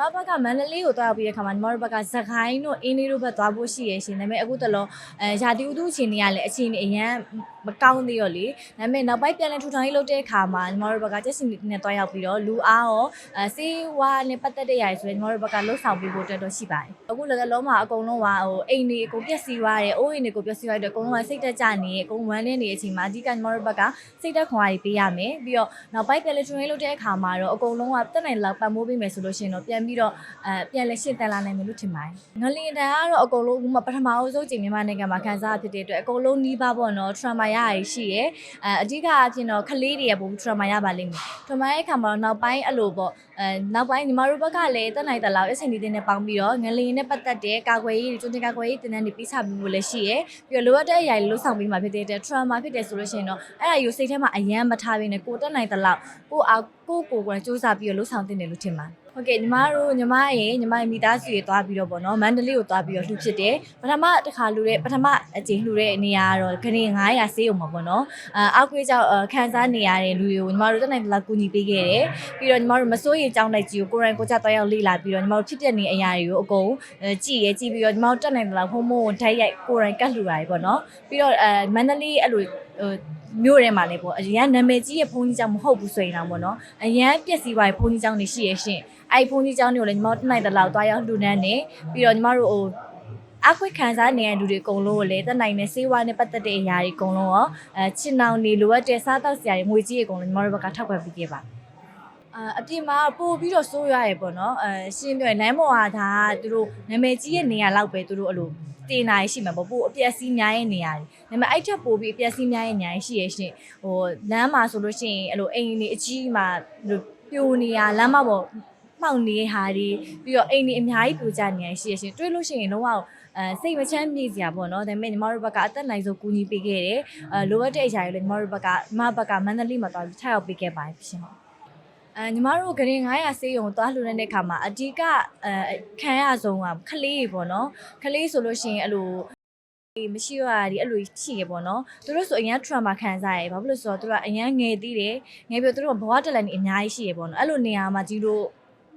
မဘက်ကမန္တလေးကိုသွားရောက်ပြီးတဲ့ခါမှာညီမတို့ဘက်ကသခိုင်းတို့အင်းလေးတို့ဘက်သွားဖို့ရှိရရှင်ဒါပေမဲ့အခုတလောအဲရာသီဥတုအခြေအနေကလည်းအခြေအနေအရန်မကောင်းသေးရောလေဒါပေမဲ့နောက်ပိုင်းပြန်လည်ထူထောင်ရေးလုပ်တဲ့အခါမှာညီမတို့ဘက်ကကျက်စင်နဲ့သွားရောက်ပြီးတော့လူအားရောအဲစေးဝါနဲ့ပတ်သက်တဲ့ຢာတွေဆိုရင်ညီမတို့ဘက်ကလှုပ်ဆောင်ပေးဖို့အတွက်တော့ရှိပါတယ်အခုလည်းလုံးမှာအကုန်လုံးကဟိုအိမ်တွေအကုန်ပျက်စီးသွားတယ်အိုးအိမ်တွေကိုပျက်စီးသွားတယ်အကုန်လုံးကစိတ်တက်ကြနေအကုန်ဝမ်းနေနေတဲ့အချိန်မှာအဓိကညီမတို့ဘက်ကစိတ်တက်ခွန်အားကြီးပေးရမယ်ပြီးတော့နောက်ပိုင်းပြန်လည်ထူထောင်ရေးလုပ်တဲ့အခါမှာတော့အကုန်လုံးကတက်နိုင်လောက်ပတ်မိုးပေးမယ်ဆိုလို့ရှိရင်တော့ပြန်ပြီးတော့အဲပြန်လည်ရှင်းတန်လာနိုင်မယ်လို့ထင်ပါတယ်ငလင်တန်ကတော့အကုန်လုံးအခုမှပထမအဆုံးချိန်မြန်မာနိုင်ငံမှာခံစားရဖြစ်တဲ့အတွက်အကုန်လုံးနီးပါးပေါ့နော် trauma ရရရှိရယ်အဲအဓိကအဖြစ်တော့ကလေးတွေရပုံ trauma ရပါလိမ့်မယ် trauma ရဲ့အခါမှာတော့နောက်ပိုင်းအဲ့လိုပေါ့အဲနောက်ပိုင်းညီမတို့ဘက်ကလည်းတက်နိုင်တဲ့လောက်အဆင်ဒီတင်နဲ့ပေါင်းပြီးတော့ငလင်နဲ့ပတ်သက်တဲ့ကာကွယ်ရေးတွေကျွန်းတင်ကာကွယ်ရေးတင်တဲ့နေပေးချပေးဖို့လည်းရှိရယ်ပြီးတော့လိုအပ်တဲ့အရာတွေလှုပ်ဆောင်ပေးမှာဖြစ်တဲ့အတွက် trauma ဖြစ်တယ်ဆိုလို့ရှိရင်တော့အဲ့ဒါယူစိတ်ထဲမှာအယမ်းမထားဘဲနဲ့ကိုတက်နိုင်တဲ့လောက်ကိုအားကိုကိုကိုယ်ကိုယ်စူးစမ်းပြီးတော့လှုပ်ဆောင်တင်တယ်လို့ထင်ပါတယ် ဟုတ်ကဲ့ညီမတို့ညီမရဲ့ညီမရဲ့မိသားစုတွေသွားပြီးတော့ပေါ့နော်မန္တလေးကိုသွားပြီးတော့လှူဖြစ်တယ်ပထမတစ်ခါလှူတဲ့ပထမအကြိမ်လှူတဲ့နေရာကတော့ခရင်900ဆေးုံမှာပေါ့နော်အာအောက်ကွေးကြောင့်ခံစားနေရတဲ့လူတွေကိုညီမတို့တက်နိုင်တဲ့လောက်ကူညီပေးခဲ့တယ်ပြီးတော့ညီမတို့မစိုးရိမ်ကြောင်းတိုက်ကြီးကိုကိုရိုင်းကိုကြသွားရောက်လေ့လာပြီးတော့ညီမတို့ဖြစ်တဲ့နေအရာတွေကိုအကုန်ကြည့်ရဲကြည့်ပြီးတော့ညီမတို့တက်နိုင်တဲ့လောက်ဖုံးဖုံးဓာတ်ရိုက်ကိုရိုင်းကတ်လှူရတယ်ပေါ့နော်ပြီးတော့အဲမန္တလေးအဲ့လို ဟိုမြို့ထဲမှာလည်းပေါ့အရန်နာမည်ကြီးရဲ့ဘုန်းကြီးကျောင်းမဟုတ်ဘူးဆိုရင်တော့ပေါ့နော်အရန်ပျက်စီးသွားတဲ့ဘုန်းကြီးကျောင်းတွေရှိရရှင်အဲ့ဒီဘုန်းကြီးကျောင်းတွေကိုလည်းညီမတို့တက်နိုင်တဲ့လောက်သွားရောက်လှူဒန်းနေပြီးတော့ညီမတို့ဟိုအခွင့်ခံစားနေရတဲ့လူတွေအကုန်လုံးကိုလည်းတက်နိုင်တဲ့စေဝါနဲ့ပတ်သက်တဲ့အရာတွေအကုန်လုံးရောအဲချစ်နောင်နေလိုအပ်တဲ့စားတောက်စရာတွေငွေကြီးတွေအကုန်လုံးညီမတို့ဘက်ကထောက်ပံ့ပေးခဲ့ပါ အာအပြင်မှာပို့ပြီးတော့စိုးရရပေါ့နော်အဲရှင်းပြောရင်လမ်းပေါ်ဟာဒါကသူတို့နာမည်ကြီးရဲ့နေရာလောက်ပဲသူတို့အဲ့လိုတင်နိုင်ရှိမှာပေါ့ပို့အပြက်စီးများရဲ့နေရာတွေဒါပေမဲ့အဲ့ထက်ပိုပြီးအပြက်စီးများရဲ့နေရာရှိရဲ့ရှင်ဟိုလမ်းမှာဆိုလို့ရှိရင်အဲ့လိုအိမ်တွေအကြီးမှာအဲ့လိုပြိုနေရလမ်းမပေါ်မှောက်နေတဲ့ဟာတွေပြီးတော့အိမ်တွေအများကြီးပြိုကျနေရရှိရဲ့ရှင်တွေးလို့ရှိရင်တော့အဲစိတ်မချမ်းမြေ့စရာပေါ့နော်ဒါပေမဲ့ညီမတို့ဘက်ကအသက်နိုင်ဆုံးကူညီပေးခဲ့တယ်အဲလိုအပ်တဲ့အရာတွေလည်းညီမတို့ဘက်ကညီမဘက်ကမန္တလေးမှာသွားပြီးထားရောက်ပေးခဲ့ပါတယ်ရှင်ဟုတ် အဲညီမတို့ဂရင်900ဆေးရုံသွားလှူတဲ့အခါမှာအဓိကအဲခံရဆုံးကခလေးတွေပေါ့နော်ခလေးဆိုလို့ရှိရင်အဲ့လိုမရှိရတာဒီအဲ့လိုရှိရပေါ့နော်သူတို့ဆိုအရင် trauma ခံစားရဘာဖြစ်လို့ဆိုတော့သူတို့ကအရင်ငယ်သေးတယ်ငယ်ပြီးသူတို့ဘဝတက်လန်နေအများကြီးရှိရပေါ့နော်အဲ့လိုနေရာမှာကြီးတို့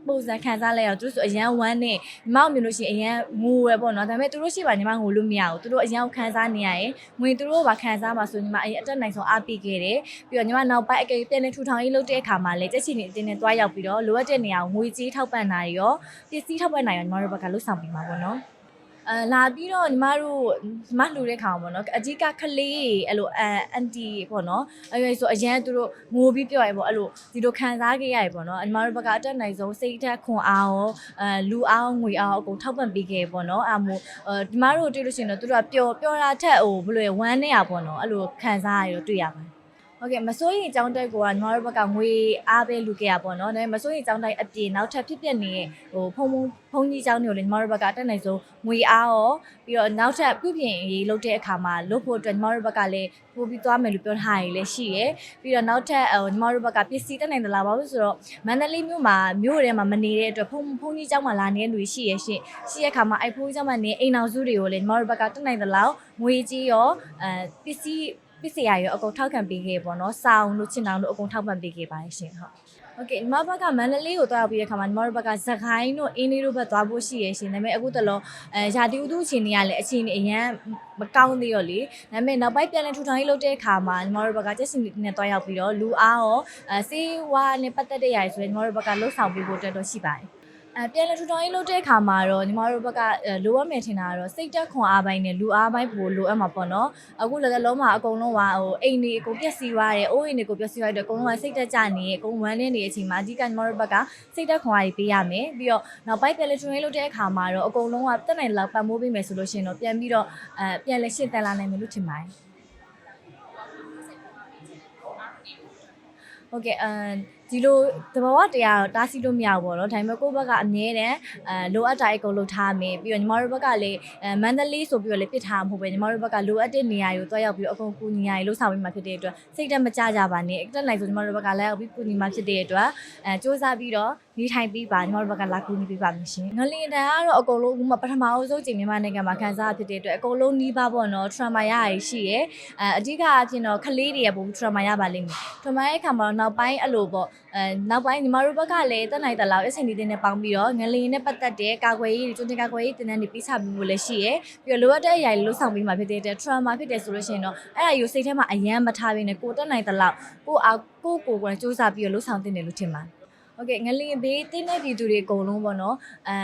ပုံစံခံစားလိုက်ရတော့သူတို့ဆိုအရန်ဝမ်းနဲ့ညီမတို့မြင်လို့ရှိရင်အရန်ငိုရပေါ့နော်ဒါပေမဲ့သူတို့ရှိပါညီမငိုလို့မရဘူးသူတို့အရန်ခံစားနေရရင်ငွေသူတို့ဘာခံစားမှာဆိုညီမအရင်အတက်နိုင်ဆုံးအားပေးခဲ့တယ်ပြီးတော့ညီမနောက်ပိုင်းအကယ်ပြန်လည်ထူထောင်ရေးလုပ်တဲ့အခါမှာလည်းတက်ချီနေအတင်းနဲ့တွားရောက်ပြီးတော့လိုအပ်တဲ့နေရာကိုငွေကြေးထောက်ပံ့တာရောပစ္စည်းထောက်ပံ့တာရောညီမတို့ဘက်ကလှုပ်ဆောင်ပြီးမှာပေါ့နော် အဲလာပြီးတော့ညီမတို့ညီမလှူတဲ့ခါမှာပေါ့နော်အကြီးကခလေးအဲ့လိုအန်အန်တီပေါ့နော်အဲ့ဒါဆိုအရန်သူတို့ငိုပြီးပြောရပေါ့အဲ့လိုဒီလိုခံစားခဲ့ရတယ်ပေါ့နော်ညီမတို့ဘက်ကအတက်နိုင်ဆုံးစိတ်ဓာတ်ခွန်အားရောအဲလူအားရောငွေအားရောအကုန်ထောက်ပံ့ပေးခဲ့ပေါ့နော်အဲ့မို့အဲဒီမတို့တွေ့လို့ရှိရင်တော့သူတို့ကပျော်ပျော်တာထက်ဟိုဘယ်လိုလဲဝမ်းနေရပေါ့နော်အဲ့လိုခံစားရရောတွေ့ရပါတယ် ဟုတ်ကဲ့မစိုးရိမ်အကြောင်းတိုက်ကိုကညီမတို့ဘက်ကငွေအားပဲလူခဲ့ရပေါ့နော်။ဒါပေမဲ့မစိုးရိမ်အကြောင်းတိုက်အပြင်နောက်ထပ်ဖြစ်ပျက်နေတဲ့ဟိုဖုံဖုံဖုံကြီးအကြောင်းတွေကိုလည်းညီမတို့ဘက်ကတက်နိုင်ဆုံးငွေအားရောပြီးတော့နောက်ထပ်ပြုပြင်ရေးလုပ်တဲ့အခါမှာလုပ်ဖို့အတွက်ညီမတို့ဘက်ကလည်းပို့ပြီးသွားမယ်လို့ပြောထားရည်လည်းရှိရယ်။ပြီးတော့နောက်ထပ်ဟိုညီမတို့ဘက်ကပစ္စည်းတက်နိုင်သလားဘာလို့ဆိုတော့မန္တလေးမြို့မှာမြို့ထဲမှာမနေတဲ့အတွက်ဖုံဖုံကြီးအကြောင်းမှာလာနေတဲ့လူရှိရယ်ရှင်။ရှိတဲ့အခါမှာအဲ့ဖုံကြီးအကြောင်းမှာနေအိမ်အောင်စုတွေကိုလည်းညီမတို့ဘက်ကတက်နိုင်သလားငွေကြီးရောအဲပစ္စည်း ပစ္စည်းရရောအကုန်ထောက်ခံပေးခဲ့ပေါ့နော်စောင်းတို့ချင်တောင်တို့အကုန်ထောက်ပံ့ပေးခဲ့ပါတယ်ရှင်ဟုတ်โอเคညီမဘက်ကမန္တလေးကိုသွားရောက်ပြီးတဲ့ခါမှာညီမတို့ဘက်ကသခိုင်းတို့အင်းလေးတို့ဘက်သွားဖို့ရှိရရှင်ဒါပေမဲ့အခုတလောအဲရာသီဥတုအခြေအနေကလည်းအခြေအနေအရန်မကောင်းသေးရောလေဒါပေမဲ့နောက်ပိုင်းပြန်လည်ထူထောင်ရေးလုပ်တဲ့အခါမှာညီမတို့ဘက်ကကျက်စင်နဲ့သွားရောက်ပြီးတော့လူအားရောအဲစေးဝါနဲ့ပတ်သက်တဲ့ຢာတွေဆိုရင်ညီမတို့ဘက်ကလှုပ်ဆောင်ပေးဖို့အတွက်တော့ရှိပါတယ် အဲပြန်လည်ထူထောင်ရေးလုပ်တဲ့အခါမှာတော့ညီမတို့ဘက်ကလိုအပ်မယ်ထင်တာကတော့စိတ်တက်ခွန်အားပိုင်းနဲ့လူအားပိုင်းပိုလိုအပ်မှာပေါ့နော်အခုလည်းလုံးမှာအကုန်လုံးကဟိုအိမ်တွေအကုန်ပျက်စီးသွားတယ်အိုးအိမ်တွေကိုပျက်စီးသွားတယ်အကုန်လုံးကစိတ်တက်ကြနေအကုန်ဝမ်းနေနေတဲ့အချိန်မှာအဓိကညီမတို့ဘက်ကစိတ်တက်ခွန်အားကြီးပေးရမယ်ပြီးတော့နောက်ပိုင်းပြန်လည်ထူထောင်ရေးလုပ်တဲ့အခါမှာတော့အကုန်လုံးကတက်နိုင်လောက်ပတ်မိုးပေးမယ်ဆိုလို့ရှိရင်တော့ပြန်ပြီးတော့အဲပြန်လည်ရှင်းတန်လာနိုင်မယ်လို့ထင်ပါတယ်ဟုတ်ကဲ့အဲ ဒီလိုတဘာဝတရားတော့တားဆီးလို့မရဘူးပေါ့နော်ဒါပေမဲ့ကိုယ့်ဘက်ကအမြဲတမ်းအဲလိုအပ်တာအကုန်လုပ်ထားမယ်ပြီးတော့ညီမတို့ဘက်ကလည်းအဲမန္တလေးဆိုပြီးတော့လည်းပြစ်ထားမှာမဟုတ်ပဲညီမတို့ဘက်ကလိုအပ်တဲ့နေရာကိုတွားရောက်ပြီးတော့အကုန်ကူညီရည်လှုပ်ဆောင်ပေးမှာဖြစ်တဲ့အတွက်စိတ်တက်မကြကြပါနဲ့တက်နိုင်ဆိုညီမတို့ဘက်ကလည်းရောက်ပြီးကူညီမှာဖြစ်တဲ့အတွက်အဲစူးစမ်းပြီးတော့နေထိုင်ပြီးပါညီမတို့ဘက်ကလာကူညီပေးပါမယ်ရှင်ငလင်တန်ကတော့အကုန်လုံးအခုမှပထမအဆုံးချိန်မြန်မာနိုင်ငံမှာခံစားရဖြစ်တဲ့အတွက်အကုန်လုံးနီးပါးပေါ့နော် trauma ရရရှိရယ်အဲအဓိကအဖြစ်တော့ခလေးတွေရပုံ trauma ရပါလိမ့်မယ် trauma ရဲ့ခါမှာတော့နောက်ပိုင်းအဲ့လိုပေါ့အဲနောက်ပိုင်းညီမတို့ဘက်ကလည်းတက်နိုင်တဲ့လောက်အဆင်ဒီတင်နဲ့ပေါင်းပြီးတော့ငလျင်နဲ့ပတ်သက်တဲ့ကာကွယ်ရေးတွေကျွန်းတင်ကာကွယ်ရေးတင်တဲ့နေပြီးချပြီးလို့လည်းရှိရယ်ပြီးတော့လိုအပ်တဲ့အရာတွေလှုပ်ဆောင်ပြီးမှဖြစ်တဲ့အတွက် trauma ဖြစ်တယ်ဆိုလို့ရှိရင်တော့အဲ့ဒါယူစိတ်ထဲမှာအယမ်းမထားဘဲနဲ့ကိုတက်နိုင်တဲ့လောက်ကိုအားကိုကိုကိုယ်စူးစမ်းပြီးတော့လှုပ်ဆောင်တင်တယ်လို့ထင်ပါတယ် โอเคငလျင်ဘေးတင်းတဲ့ပြည်သူတွေအကုန်လုံးပေါ့နော်အဲ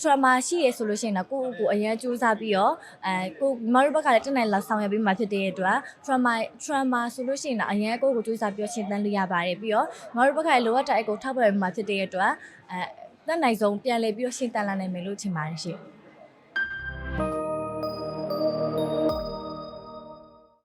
trauma ရှိရဆိုလို့ရှိရင်တော့ကိုယ့်ကိုယ်အရန်စူးစမ်းပြီးတော့အဲကိုမတို့ဘက်ကလည်းတက်နိုင်လောက်ဆောင်ရပြီးမှဖြစ်တဲ့အတွက် trauma trauma ဆိုလို့ရှိရင်တော့အရန်ကိုယ့်ကိုစူးစမ်းပြီးတော့ရှင်းတန်းလို့ရပါတယ်ပြီးတော့မတို့ဘက်ကလည်းလိုအပ်တဲ့အကိုထောက်ပံ့ပြီးမှဖြစ်တဲ့အတွက်အဲတက်နိုင်ဆုံးပြန်လည်ပြီးတော့ရှင်းတန်းလာနိုင်မယ်လို့ထင်ပါတယ်ရှင်